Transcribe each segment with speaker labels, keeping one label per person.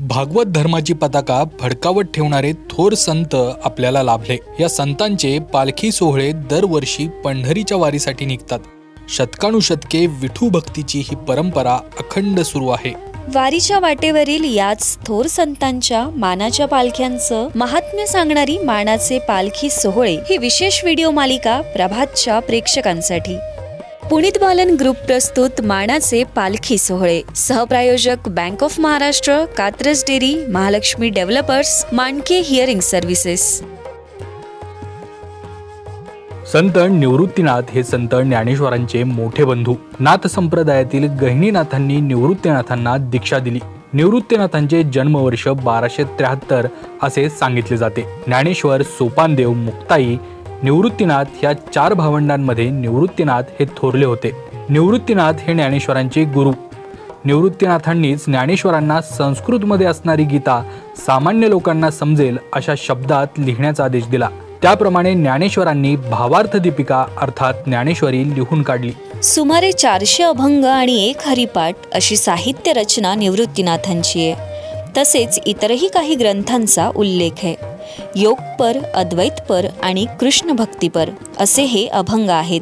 Speaker 1: भागवत धर्माची पताका फडकावत ठेवणारे थोर संत आपल्याला लाभले. या संतांचे पालखी सोहळे दरवर्षी पंढरीच्या वारीसाठी निघतात. शतकानुशतके विठू भक्तीची ही परंपरा अखंड सुरू आहे.
Speaker 2: वारीच्या वाटेवरील याच थोर संतांच्या मानाच्या पालख्यांचं महात्म्य सांगणारी मानाचे पालखी सोहळे ही विशेष व्हिडिओ मालिका प्रभातच्या प्रेक्षकांसाठी. पुनीत बालन ग्रुप प्रस्तुत मानाचे पालखी सोहळे. सहप्रायोजक bank of Maharashtra Katraj dairy Mahalakshmi developers Manake hearing services.
Speaker 1: संत निवृत्तीनाथ हे संत ज्ञानेश्वरांचे मोठे बंधू. नाथ संप्रदायातील गहिनीनाथांनी निवृत्तीनाथांना दीक्षा दिली. निवृत्तीनाथांचे जन्मवर्ष बाराशे त्र्याहत्तर असे सांगितले जाते. ज्ञानेश्वर सोपानदेव मुक्ताई निवृत्तीनाथ या चार भावंडांमध्ये निवृत्तीनाथ हे थोरले होते. निवृत्तीनाथ हे ज्ञानेश्वरांचे गुरु. निवृत्तीनाथांनीच ज्ञानेश्वरांना संस्कृतमध्ये असणारी गीता सामान्य लोकांना समजेल अशा शब्दात लिहिण्याचा आदेश दिला. त्याप्रमाणे ज्ञानेश्वरांनी भावार्थ दीपिका अर्थात ज्ञानेश्वरी लिहून काढली.
Speaker 2: सुमारे चारशे अभंग आणि एक हरिपाठ अशी साहित्य रचना निवृत्तीनाथांची आहे. तसेच इतरही काही ग्रंथांचा उल्लेख आहे. योगपर अद्वैतपर आणि कृष्ण भक्तीपर असे हे अभंग आहेत.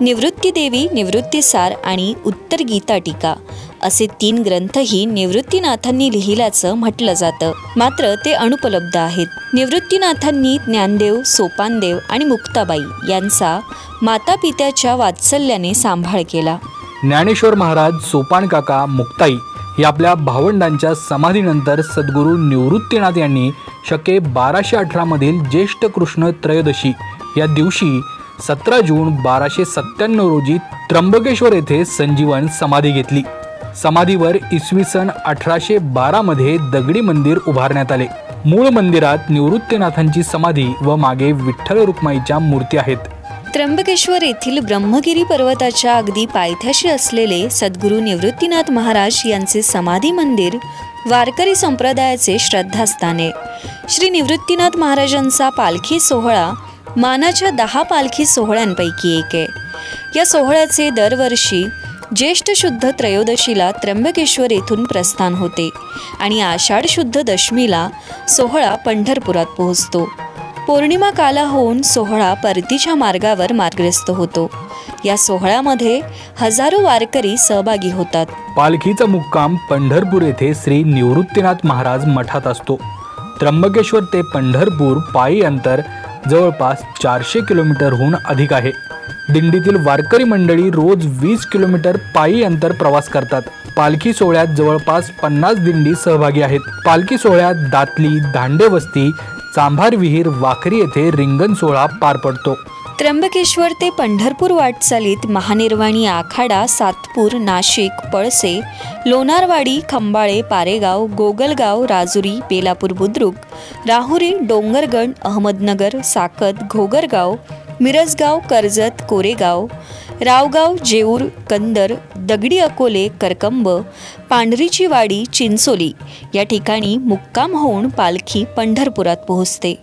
Speaker 2: निवृत्तीदेवी निवृत्तीसार आणि उत्तर गीता टीका असे तीन ग्रंथही निवृत्तीनाथांनी लिहिल्याचं म्हटलं जातं. मात्र ते अनुपलब्ध आहेत. निवृत्तीनाथांनी ज्ञानदेव सोपानदेव आणि मुक्ताबाई यांचा मातापित्याच्या वात्सल्याने सांभाळ केला.
Speaker 1: ज्ञानेश्वर महाराज सोपान काका मुक्ताई या आपल्या भावंडांच्या समाधीनंतर सद्गुरू निवृत्तीनाथ यांनी शके बाराशे अठरामधील ज्येष्ठ कृष्ण त्रयोदशी या दिवशी सतरा जून बाराशे सत्त्याण्णव रोजी त्र्यंबकेश्वर येथे संजीवन समाधी घेतली. समाधीवर इसवी सन अठराशे बारामध्ये दगडी मंदिर उभारण्यात आले. मूळ मंदिरात निवृत्तीनाथांची समाधी व मागे विठ्ठल रुक्माईच्या मूर्ती आहेत.
Speaker 2: त्र्यंबकेश्वर येथील ब्रह्मगिरी पर्वताच्या अगदी पायथ्याशी असलेले सद्गुरू निवृत्तीनाथ महाराज यांचे समाधी मंदिर वारकरी संप्रदायाचे श्रद्धास्थान. आहे श्री निवृत्तीनाथ महाराजांचा पालखी सोहळा मानाच्या दहा पालखी सोहळ्यांपैकी एक आहे. या सोहळ्याचे दरवर्षी ज्येष्ठ शुद्ध त्रयोदशीला त्र्यंबकेश्वर येथून प्रस्थान होते आणि आषाढ शुद्ध दशमीला सोहळा पंढरपुरात पोहोचतो. पौर्णिमा काला होऊन सोहळा परतीच्या मार्गावर मार्गस्थ होतो. या सोहळ्यामध्ये हजारो वारकरी सहभागी होतात.
Speaker 1: पालखीचा मुक्काम पंढरपूर येथे श्री निवृत्तीनाथ महाराज मठात असतो. त्र्यंबकेश्वर ते पंढरपूर पायी अंतर जवळपास चारशे किलोमीटरहून अधिक आहे. दिंडीतील वारकरी मंडळी रोज वीस किलोमीटर पायी अंतर प्रवास करतात. पालखी सोहळ्यात जवळपास पन्नास दिंडी सहभागी आहेत. पालखी सोहळ्यात दातली दांडेवस्ती चांभार विहीर वाखरी येथे रिंगण सोहळा पार पडतो.
Speaker 2: त्र्यंबकेश्वर ते पंढरपूर वाटचालीत महानिर्वाणी आखाडा सातपूर नाशिक पळसे लोणारवाडी खंबाळे पारेगाव गोगलगाव राजुरी बेलापूर बुद्रुक राहुरी डोंगरगण अहमदनगर साकत घोगरगाव मिरजगाव कर्जत कोरेगाव रावगाव जेऊर कंदर दगडी अकोले करकंब पांढरीची वाडी चिंचोली या ठिकाणी मुक्काम होऊन पालखी पंढरपुरात पोहोचते.